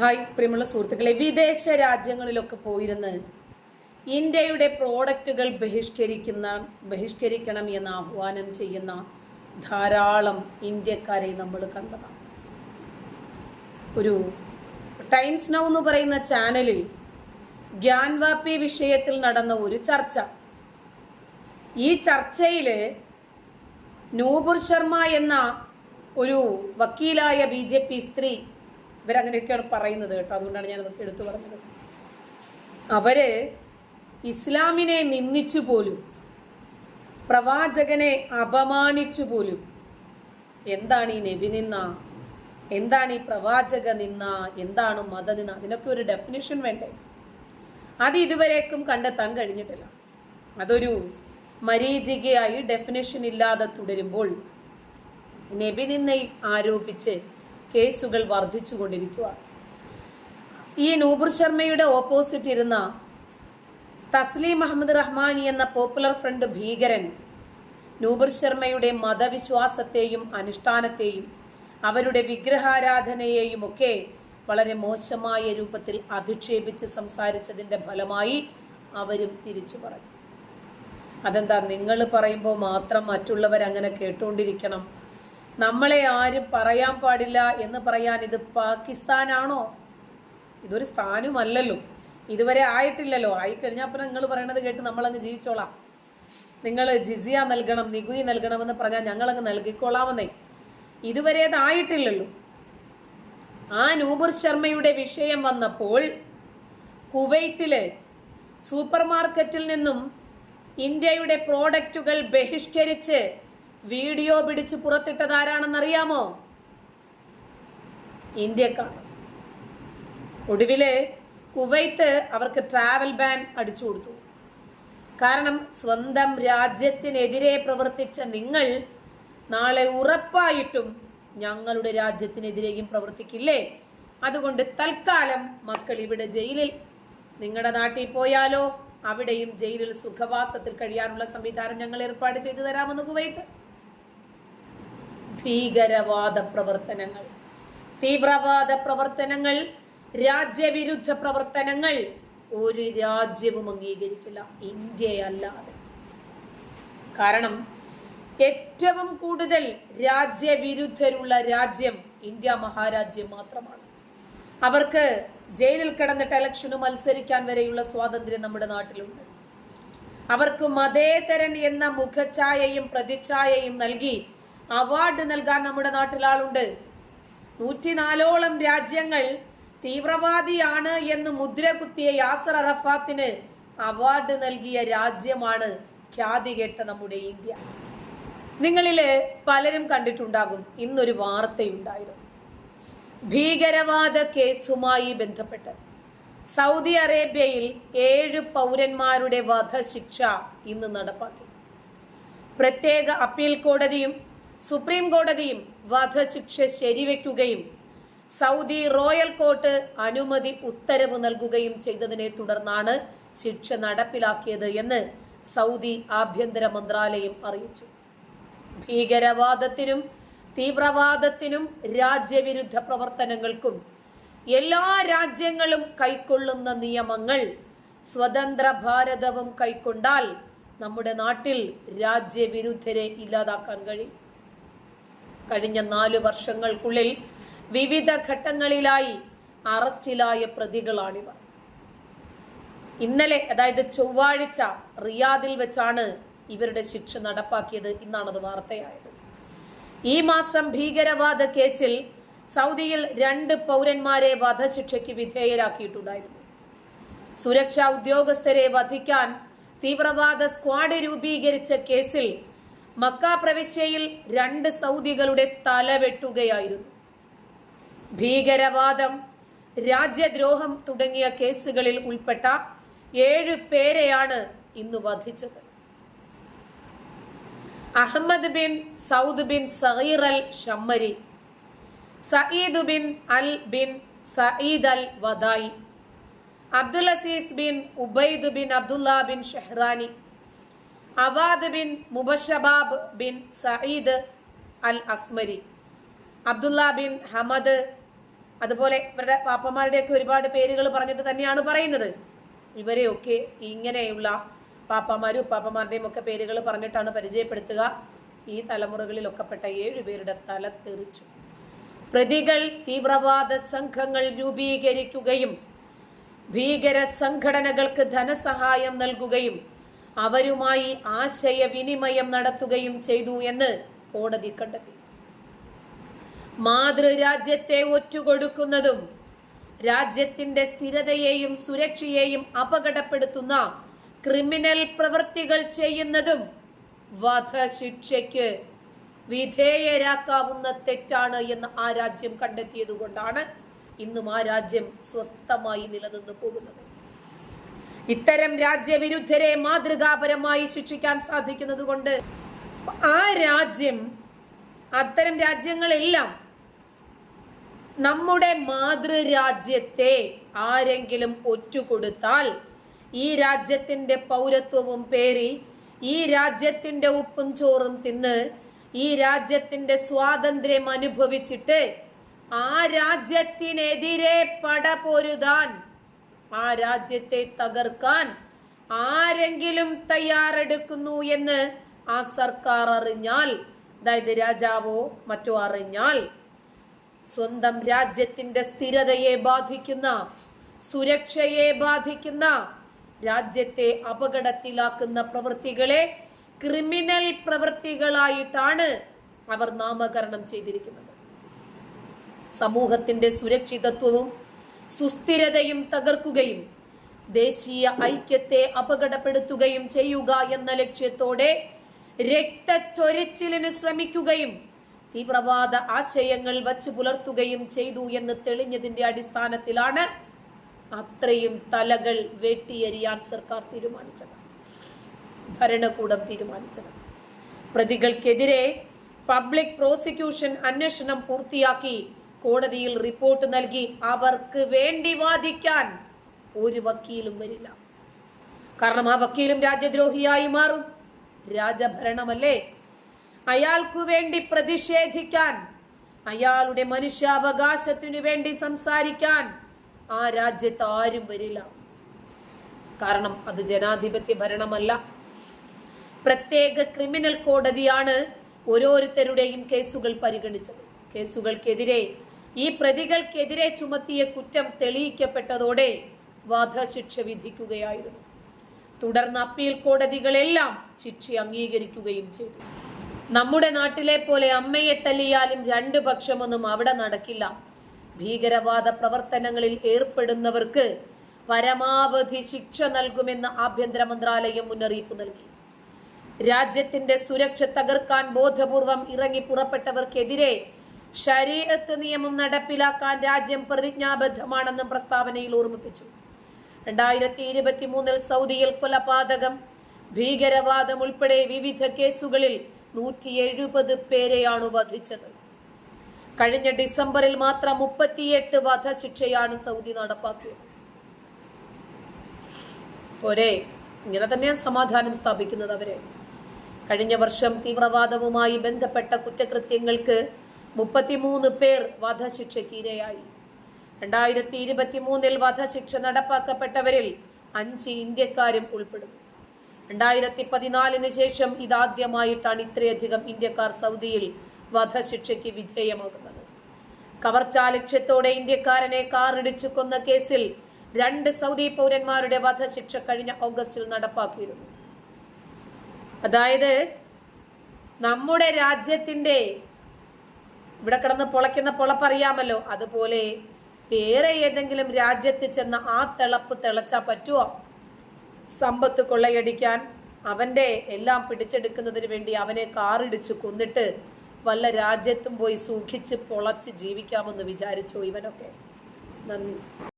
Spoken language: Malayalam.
ഹായ് പ്രിയമുള്ള സുഹൃത്തുക്കളെ. വിദേശ രാജ്യങ്ങളിലൊക്കെ പോയിരുന്ന് ഇന്ത്യയുടെ പ്രോഡക്റ്റുകൾ ബഹിഷ്കരിക്കുന്ന ബഹിഷ്കരിക്കണം എന്ന് ആഹ്വാനം ചെയ്യുന്ന ധാരാളം ഇന്ത്യക്കാരെ നമ്മൾ കണ്ടതാണ്. ഒരു ടൈംസ് നൗ എന്ന് പറയുന്ന ചാനലിൽ ഗ്യാൻവാപ്പി വിഷയത്തിൽ നടന്ന ഒരു ചർച്ച. ഈ ചർച്ചയിൽ നൂപുർ ശർമ്മ എന്ന ഒരു വക്കീലായ ബി സ്ത്രീ ഇവരങ്ങനെയൊക്കെയാണ് പറയുന്നത് കേട്ടോ. അതുകൊണ്ടാണ് ഞാൻ അതൊക്കെ എടുത്തു പറഞ്ഞത്. അവർ ഇസ്ലാമിനെ നിന്ദിച്ചു പോലും പ്രവാചകനെ അപമാനിച്ചു പോലും. എന്താണ് ഈ നബി നിന്ന എന്താണ് ഈ പ്രവാചക നിന്ന എന്താണ് മത നിന്ന അതിനൊക്കെ ഒരു ഡെഫിനിഷൻ വേണ്ടേ? അത് ഇതുവരേക്കും കണ്ടെത്താൻ കഴിഞ്ഞിട്ടില്ല. അതൊരു മരീചികയായി ഡെഫിനിഷൻ ഇല്ലാതെ തുടരുമ്പോൾ നബി നിന്നെ ആരോപിച്ച് കേസുകൾ വർദ്ധിച്ചുകൊണ്ടിരിക്കുകയാണ് ഈ നൂബുർ ശർമ്മയുടെ ഓപ്പോസിറ്റ് ഇരുന്ന തസ്ലീം അഹമ്മദ് റഹ്മാനി എന്ന പോപ്പുലർ ഫ്രണ്ട് ഭീകരൻ നൂബുർ ശർമ്മയുടെ മതവിശ്വാസത്തെയും അനുഷ്ഠാനത്തെയും അവരുടെ വിഗ്രഹാരാധനയെയും ഒക്കെ വളരെ മോശമായ രൂപത്തിൽ അധിക്ഷേപിച്ച് സംസാരിച്ചതിന്റെ ഫലമായി അവരും തിരിച്ചു പറഞ്ഞു. അതെന്താ നിങ്ങൾ പറയുമ്പോൾ മാത്രം മറ്റുള്ളവർ അങ്ങനെ കേട്ടുകൊണ്ടിരിക്കണം? നമ്മളെ ആരും പറയാൻ പാടില്ല എന്ന് പറയാൻ ഇത് പാകിസ്ഥാനാണോ? ഇതൊരു സ്ഥാനമല്ലല്ലോ. ഇതുവരെ ആയിട്ടില്ലല്ലോ. ആയിക്കഴിഞ്ഞാൽ അപ്പം നിങ്ങൾ പറയണത് കേട്ട് നമ്മളങ്ങ് ജീവിച്ചോളാം. നിങ്ങൾ ജിസിയ നൽകണം നികുതി നൽകണമെന്ന് പറഞ്ഞാൽ ഞങ്ങളങ്ങ് നൽകിക്കോളാമെന്നേ ഇതുവരെ അതായിട്ടില്ലല്ലോ ആ നൂബുർ ശർമ്മയുടെ വിഷയം വന്നപ്പോൾ കുവൈത്തിൽ സൂപ്പർ മാർക്കറ്റിൽ നിന്നും ഇന്ത്യയുടെ പ്രോഡക്റ്റുകൾ ബഹിഷ്കരിച്ച് വീഡിയോ പിടിച്ച് പുറത്തിട്ടതാരാണെന്നറിയാമോ ഇന്ത്യക്കാർ ഒടുവിൽ കുവൈത്ത് അവർക്ക് ട്രാവൽ ബാൻ അടിച്ചു കൊടുത്തു. കാരണം സ്വന്തം രാജ്യത്തിനെതിരെ പ്രവർത്തിച്ച നിങ്ങൾ നാളെ ഉറപ്പായിട്ടും ഞങ്ങളുടെ രാജ്യത്തിനെതിരെയും പ്രവർത്തിക്കില്ലേ? അതുകൊണ്ട് തൽക്കാലം മക്കൾ ഇവിടെ ജയിലിൽ. നിങ്ങളുടെ നാട്ടിൽ പോയാലോ? അവിടെയും ജയിലിൽ സുഖവാസത്തിൽ കഴിയാനുള്ള സംവിധാനം ഞങ്ങൾ ഏർപ്പാട് ചെയ്തു തരാമെന്ന് കുവൈത്ത്. ഭീകരവാദ പ്രവർത്തനങ്ങൾ തീവ്രവാദ പ്രവർത്തനങ്ങൾ രാജ്യവിരുദ്ധ പ്രവർത്തനങ്ങൾ ഒരു രാജ്യവും അംഗീകരിക്കില്ല ഇന്ത്യയല്ലാതെ കാരണം ഏറ്റവും കൂടുതൽ രാജ്യവിരുദ്ധരുള്ള രാജ്യം ഇന്ത്യ മഹാരാജ്യം മാത്രമാണ്. അവർക്ക് ജയിലിൽ കിടന്നിട്ട് ഇലക്ഷന് മത്സരിക്കാൻ വരെയുള്ള സ്വാതന്ത്ര്യം നമ്മുടെ നാട്ടിലുണ്ട്. അവർക്ക് മതേതരൻ എന്ന മുഖഛായയും പ്രതിച്ഛായയും നൽകി അവാർഡ് നൽകാൻ നമ്മുടെ നാട്ടിൽ ആളുണ്ട്. നൂറ്റിനാലോളം രാജ്യങ്ങൾ തീവ്രവാദിയാണ് എന്ന് മുദ്ര കുത്തിയ യാസർ അറഫാത്തിന് അവാർഡ് നൽകിയ രാജ്യമാണ് ഖ്യാതി കേട്ട നമ്മുടെ ഇന്ത്യ. നിങ്ങളിൽ പലരും കണ്ടിട്ടുണ്ടാകും ഇന്നൊരു വാർത്തയുണ്ടായിരുന്നു. ഭീകരവാദ കേസുമായി ബന്ധപ്പെട്ട് സൗദി അറേബ്യയിൽ ഏഴ് പൗരന്മാരുടെ വധശിക്ഷ ഇന്ന് നടപ്പാക്കി. പ്രത്യേക അപ്പീൽ കോടതിയും സുപ്രീം കോടതിയും വധശിക്ഷ ശരിവെക്കുകയും സൗദി റോയൽ കോർട്ട് അനുമതി ഉത്തരവ് നൽകുകയും ചെയ്തതിനെ തുടർന്നാണ് ശിക്ഷ നടപ്പിലാക്കിയത് എന്ന് സൗദി ആഭ്യന്തര മന്ത്രാലയം അറിയിച്ചു. ഭീകരവാദത്തിനും തീവ്രവാദത്തിനും രാജ്യവിരുദ്ധ പ്രവർത്തനങ്ങൾക്കും എല്ലാ രാജ്യങ്ങളും കൈക്കൊള്ളുന്ന നിയമങ്ങൾ സ്വതന്ത്ര ഭാരതവും കൈക്കൊണ്ടാൽ നമ്മുടെ നാട്ടിൽ രാജ്യവിരുദ്ധരെ ഇല്ലാതാക്കാൻ കഴിയും. കഴിഞ്ഞ നാല് വർഷങ്ങൾക്കുള്ളിൽ വിവിധ ഘട്ടങ്ങളിലായി അറസ്റ്റിലായ പ്രതികളാണിവർ. ഇന്നലെ അതായത് ചൊവ്വാഴ്ച റിയാദിൽ വെച്ചാണ് ഇവരുടെ ശിക്ഷ നടപ്പാക്കിയത് ഇന്നാണത് വാർത്തയായത്. ഈ മാസം ഭീകരവാദ കേസിൽ സൗദിയിൽ രണ്ട് പൗരന്മാരെ വധശിക്ഷയ്ക്ക് വിധേയരാക്കിയിട്ടുണ്ടായിരുന്നു. സുരക്ഷാ ഉദ്യോഗസ്ഥരെ വധിക്കാൻ തീവ്രവാദ സ്ക്വാഡ് രൂപീകരിച്ച കേസിൽ മക്ക പ്രവിശ്യയിൽ രണ്ട് സൗദികളുടെ തല വെട്ടുകയായിരുന്നു. ഭീകരവാദം രാജ്യദ്രോഹം തുടങ്ങിയ കേസുകളിൽ ഉൾപ്പെട്ട ഏഴ് പേരെയാണ് ഇന്ന് വധിച്ചത്. Ahmed bin Saud bin Zaheer al Shammari Sayed bin al bin Sayed al Wadai Abdul Aziz bin Ubaid bin Abdullah bin Shehrani Awad bin Mubashab bin Saeed al Asmari Abdullah bin Hamad അതുപോലെ ഇവരുടെ പാപ്പന്മാരുടെയൊക്കെ ഒരുപാട് പേരുകൾ പറഞ്ഞിട്ട് തന്നെയാണ് പറയുന്നത്. ഇവരെയൊക്കെ ഇങ്ങനെയുള്ള പാപ്പമാരും ഉപ്പാപ്പമാരുടെയും ഒക്കെ പേരുകൾ പറഞ്ഞിട്ടാണ് പരിചയപ്പെടുത്തുക. ഈ തലമുറകളിലൊക്കെപ്പെട്ട ഏഴുപേരുടെ തല തെറിച്ചു. പ്രതികൾ തീവ്രവാദ സംഘങ്ങൾ രൂപീകരിക്കുകയും ഭീകര സംഘടനകൾക്ക് ധനസഹായം നൽകുകയും അവരുമായി ആശയവിനിമയം നടത്തുകയും ചെയ്തു എന്ന് കോടതി കണ്ടെത്തി. മാതൃരാജ്യത്തെ ഒറ്റുകൊടുക്കുന്നതും രാജ്യത്തിന്റെ സ്ഥിരതയെയും സുരക്ഷയെയും അപകടപ്പെടുത്തുന്ന ക്രിമിനൽ പ്രവൃത്തികൾ ചെയ്യുന്നതും വധശിക്ഷയ്ക്ക് വിധേയരാക്കാവുന്ന തെറ്റാണ് എന്ന് ആ രാജ്യം കണ്ടെത്തിയതുകൊണ്ടാണ് ഇന്നും ആ രാജ്യം സ്വസ്ഥമായി നിലനിന്നു പോകുന്നത്. ഇത്തരം രാജ്യവിരുദ്ധരെ മാതൃകാപരമായി ശിക്ഷിക്കാൻ സാധിക്കുന്നത് കൊണ്ട് ആ രാജ്യം അത്തരം രാജ്യങ്ങളെല്ലാം നമ്മുടെ മാതൃരാജ്യത്തെ ആരെങ്കിലും ഒറ്റുകൊടുത്താൽ ഈ രാജ്യത്തിന്റെ പൗരത്വവും പേറി ഈ രാജ്യത്തിന്റെ ഉപ്പും ചോറും തിന്ന് ഈ രാജ്യത്തിന്റെ സ്വാതന്ത്ര്യം അനുഭവിച്ചിട്ട് ആ രാജ്യത്തിനെതിരെ പട പൊരുതാൻ ആ രാജ്യത്തെ തകർക്കാൻ ആരെങ്കിലും തയ്യാറെടുക്കുന്നു എന്ന് ആ സർക്കാർ അറിഞ്ഞാൽ അതായത് രാജാവോ മറ്റോ അറിഞ്ഞാൽ സ്വന്തം രാജ്യത്തിന്റെ സ്ഥിരതയെ ബാധിക്കുന്ന സുരക്ഷയെ ബാധിക്കുന്ന രാജ്യത്തെ അപകടത്തിലാക്കുന്ന പ്രവൃത്തികളെ ക്രിമിനൽ പ്രവൃത്തികളായിട്ടാണ് അവർ നാമകരണം ചെയ്തിരിക്കുന്നത്. സമൂഹത്തിന്റെ സുരക്ഷിതത്വവും സുസ്ഥിരതയും തകർക്കുകയും ദേശീയ ഐക്യത്തെ അപകടപ്പെടുത്തുകയും ചെയ്യുക എന്ന ലക്ഷ്യത്തോടെ രക്തച്ചൊരിച്ചിലിന് ശ്രമിക്കുകയും തീവ്രവാദ ആശയങ്ങൾ വച്ചു പുലർത്തുകയും ചെയ്തു എന്ന് തെളിഞ്ഞതിന്റെ അടിസ്ഥാനത്തിലാണ് അത്രയും തലകൾ വെട്ടിയെറിയാൻ സർക്കാർ തീരുമാനിച്ചത്. ഭരണകൂടം തീരുമാനിച്ചത്. പ്രതികൾക്കെതിരെ പബ്ലിക് പ്രോസിക്യൂഷൻ അന്വേഷണം പൂർത്തിയാക്കി കോടതിയിൽ റിപ്പോർട്ട് നൽകി അവർക്ക് വേണ്ടി വാദിക്കാൻ ഒരു വക്കീലും വരില്ല. കാരണം ആ വക്കീലും രാജ്യദ്രോഹിയായി മാറും. രാജഭരണമല്ലേ? അയാൾക്കു വേണ്ടി പ്രതിഷേധിക്കാൻ അയാളുടെ മനുഷ്യാവകാശത്തിനു വേണ്ടി സംസാരിക്കാൻ ആ രാജ്യത്ത് ആരും വരില്ല. കാരണം അത് ജനാധിപത്യ ഭരണമല്ല. പ്രത്യേക ക്രിമിനൽ കോടതിയാണ് ഓരോരുത്തരുടെയും കേസുകൾ പരിഗണിച്ചത്. കേസുകൾക്കെതിരെ ഈ പ്രതികൾക്കെതിരെ ചുമത്തിയ കുറ്റം തെളിയിക്കപ്പെട്ടതോടെ വധശിക്ഷ വിധിക്കുകയായിരുന്നു. തുടർന്ന് അപ്പീൽ കോടതികളെല്ലാം ശിക്ഷ അംഗീകരിക്കുകയും ചെയ്തു. നമ്മുടെ നാട്ടിലെ പോലെ അമ്മയെ തല്ലിയാലും രണ്ടു പക്ഷമൊന്നും അവിടെ നടക്കില്ല. ഭീകരവാദ പ്രവർത്തനങ്ങളിൽ ഏർപ്പെടുന്നവർക്ക് പരമാവധി ശിക്ഷ നൽകുമെന്ന് ആഭ്യന്തര മന്ത്രാലയം മുന്നറിയിപ്പ് നൽകി. രാജ്യത്തിന്റെ സുരക്ഷ തകർക്കാൻ ബോധപൂർവം ഇറങ്ങി പുറപ്പെട്ടവർക്കെതിരെ ശരീരത്ത് നിയമം നടപ്പിലാക്കാൻ രാജ്യം പ്രതിജ്ഞാബദ്ധമാണെന്നും പ്രസ്താവനയിൽ ഓർമ്മിപ്പിച്ചു. രണ്ടായിരത്തി ഇരുപത്തി മൂന്നിൽ സൗദിയിൽ കൊലപാതകം ഭീകരവാദം ഉൾപ്പെടെ വിവിധ കേസുകളിൽ നൂറ്റി എഴുപത് പേരെയാണ് വധിച്ചത്. കഴിഞ്ഞ ഡിസംബറിൽ മാത്രം മുപ്പത്തിയെട്ട് വധശിക്ഷയാണ് സൗദി നടപ്പാക്കിയത്. പോരെ ഇങ്ങനെ തന്നെയാണ് സമാധാനം സ്ഥാപിക്കുന്നത് അവരെ. കഴിഞ്ഞ വർഷം തീവ്രവാദവുമായി ബന്ധപ്പെട്ട കുറ്റകൃത്യങ്ങൾക്ക് മുപ്പത്തിമൂന്ന് പേർ വധശിക്ഷയ്ക്ക് ഇരയായി രണ്ടായിരത്തി ഇരുപത്തി മൂന്നിൽ വധശിക്ഷ നടപ്പാക്കപ്പെട്ടവരിൽ അഞ്ച് ഇന്ത്യക്കാരും ഉൾപ്പെടുന്നു. രണ്ടായിരത്തി പതിനാലിന് ശേഷം ഇതാദ്യമായിട്ടാണ് ഇത്രയധികം ഇന്ത്യക്കാർ സൗദിയിൽ വധശിക്ഷയ്ക്ക് വിധേയമാകുന്നത്. കവർച്ചാ ലക്ഷ്യത്തോടെ ഇന്ത്യക്കാരനെ കാറിടിച്ചു കൊന്ന കേസിൽ രണ്ട് സൗദി പൗരന്മാരുടെ വധശിക്ഷ കഴിഞ്ഞ ഓഗസ്റ്റിൽ നടപ്പാക്കിയിരുന്നു. അതായത് നമ്മുടെ രാജ്യത്തിന്റെ ഇവിടെ കിടന്ന് പൊളയ്ക്കുന്ന പൊളപ്പറിയാമല്ലോ അതുപോലെ വേറെ ഏതെങ്കിലും രാജ്യത്ത് ചെന്ന ആ തിളപ്പ് തിളച്ചാ പറ്റുമോ സമ്പത്ത് കൊള്ളയടിക്കാൻ അവന്റെ എല്ലാം പിടിച്ചെടുക്കുന്നതിന് വേണ്ടി അവനെ കാറിടിച്ച് കൊന്നിട്ട് വല്ല രാജ്യത്തും പോയി സൂക്ഷിച്ച് പൊളച്ച് ജീവിക്കാമെന്ന് വിചാരിച്ചു ഇവനൊക്കെ? നന്ദി.